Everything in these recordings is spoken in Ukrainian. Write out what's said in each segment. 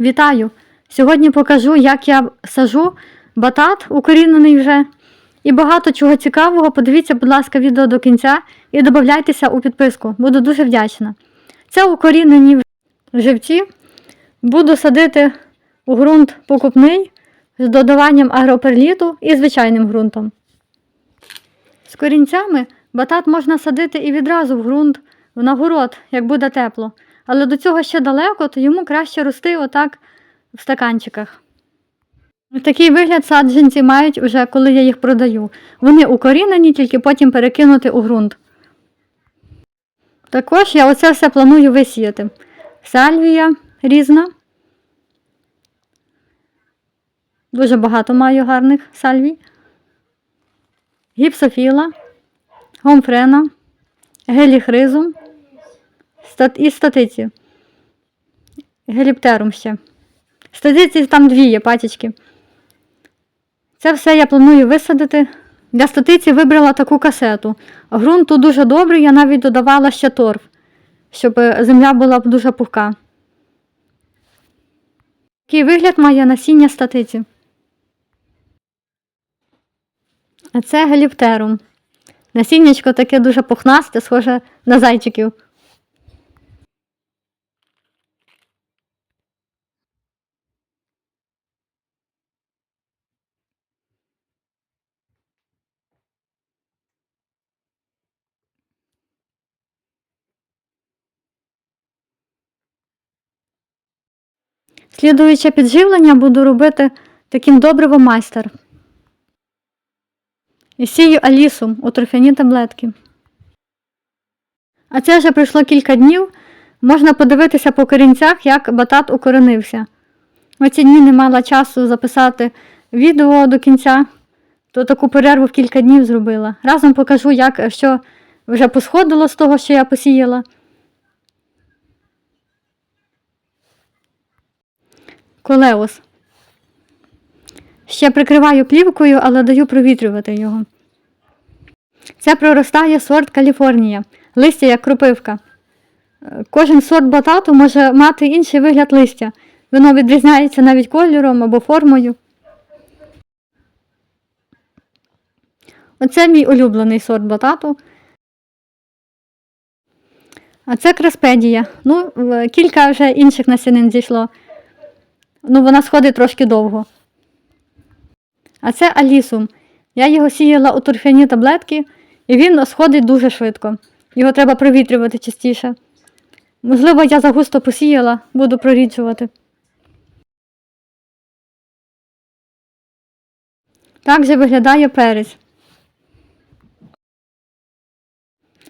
Вітаю! Сьогодні покажу, як я сажу батат укорінений вже. І багато чого цікавого. Подивіться, будь ласка, відео до кінця і додавайтеся у підписку. Буду дуже вдячна. Це укорінені живці. Буду садити у ґрунт покупний з додаванням агроперліту і звичайним ґрунтом. З корінцями батат можна садити і відразу в ґрунт, в нагород, як буде тепло. Але до цього ще далеко, то йому краще рости отак в стаканчиках. Такий вигляд саджанці мають уже, коли я їх продаю. Вони укорінені, тільки потім перекинути у ґрунт. Також я оце все планую висіяти. Сальвія різна. Дуже багато маю гарних сальвій. Гіпсофіла, гомфрена, геліхризум і статиці. Геліптерум ще. Статиці там дві є пачечки. Це все я планую висадити. Для статиці вибрала таку касету. Грунт тут дуже добрий, я навіть додавала ще торф, щоб е, земля була дуже пухка. Такий вигляд має насіння статиці. А це геліптерум. Насіннячко таке дуже пухнасте, схоже на зайчиків. Слідуюче підживлення буду робити таким добривом майстер. І сію алісу у торфяні таблетки. А це вже пройшло кілька днів. Можна подивитися по корінцях, як батат укоренився. Оці дні не мала часу записати відео до кінця, то таку перерву в кілька днів зробила. Разом покажу, як що вже посходило з того, що я посіяла. Колеус. Ще прикриваю плівкою, але даю провітрювати його. Це проростає сорт Каліфорнія, листя як кропивка. Е, Кожен сорт батату може мати інший вигляд листя. Воно відрізняється навіть кольором або формою. Оце мій улюблений сорт батату. А це краспедія. Ну, кілька вже інших насінин зійшло. Ну, вона сходить трошки довго. А це алісум. Я його сіяла у торфяні таблетки, і він сходить дуже швидко. Його треба провітрювати частіше. Можливо, я загусто посіяла, буду проріджувати. Так же виглядає перець.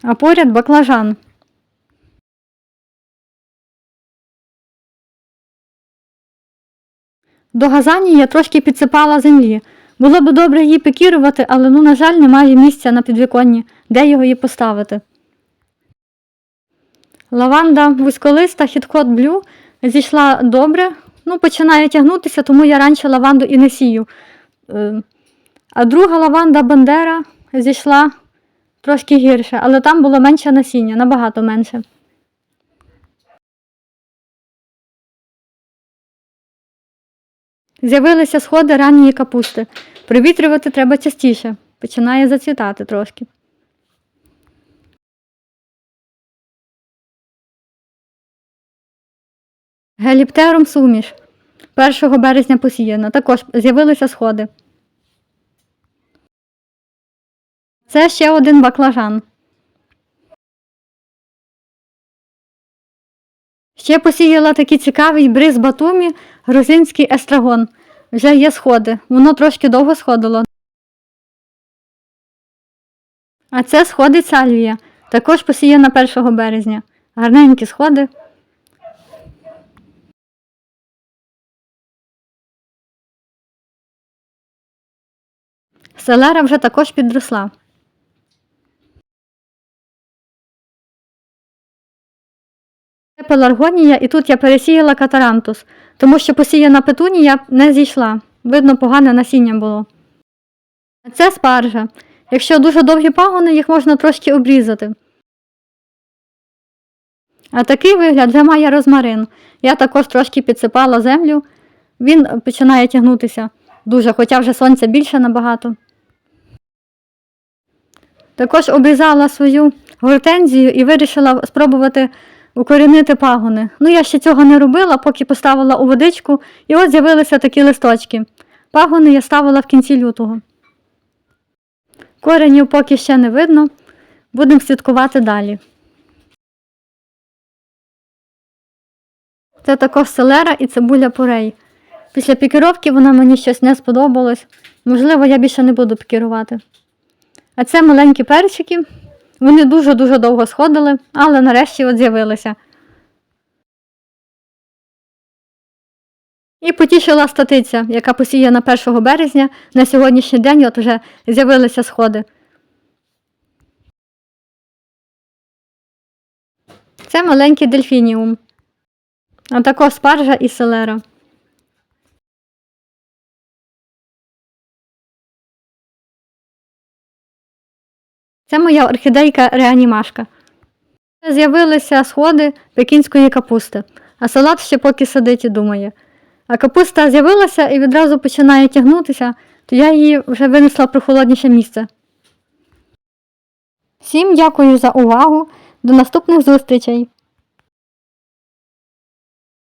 А поряд баклажан. До газані я трошки підсипала землі. Було б добре її пікірувати, але, ну, на жаль, немає місця на підвіконні, де його її поставити. Лаванда вузьколиста хіткот блю зійшла добре. Ну, починає тягнутися, тому я раніше лаванду і не сію. Е, А друга лаванда Бандера зійшла трошки гірше, але там було менше насіння, набагато менше. З'явилися сходи ранньої капусти. Привітрювати треба частіше. Починає зацвітати трошки. Геліптерум суміш. 1 березня посіяна. Також з'явилися сходи. Це ще один баклажан. Ще посіяла такий цікавий бриз батумі, грузинський естрагон. Вже є сходи. Воно трошки довго сходило. А це сходить сальвія. Також посіяна 1 березня. Гарненькі сходи. Селера вже також підросла. Пеларгонія, і тут я пересіяла катарантус, тому що посіяна петунія не зійшла. Видно, погане насіння було. Це спаржа. Якщо дуже довгі пагони, їх можна трошки обрізати. А такий вигляд вже має розмарин. Я також трошки підсипала землю, він починає тягнутися дуже, хоча вже сонця більше набагато. Також обрізала свою гортензію і вирішила спробувати укорінити пагони. Ну, я ще цього не робила, поки поставила у водичку, і от з'явилися такі листочки. Пагони я ставила в кінці лютого. Коренів поки ще не видно, будемо слідкувати далі. Це також селера і цибуля порей. Після пікіровки вона мені щось не сподобалось. Можливо, я більше не буду пікірувати. А це маленькі перчики. Вони дуже-дуже довго сходили, але нарешті от з'явилися. І потішила статиця, яка посіяна 1 березня. На сьогоднішній день от вже з'явилися сходи. Це маленький дельфініум, а також спаржа і селера. Це моя орхідейка реанімашка. З'явилися сходи пекінської капусти, а салат ще поки сидить і думає. А капуста з'явилася і відразу починає тягнутися, то я її вже винесла в прохолодніше місце. Всім дякую за увагу. До наступних зустрічей!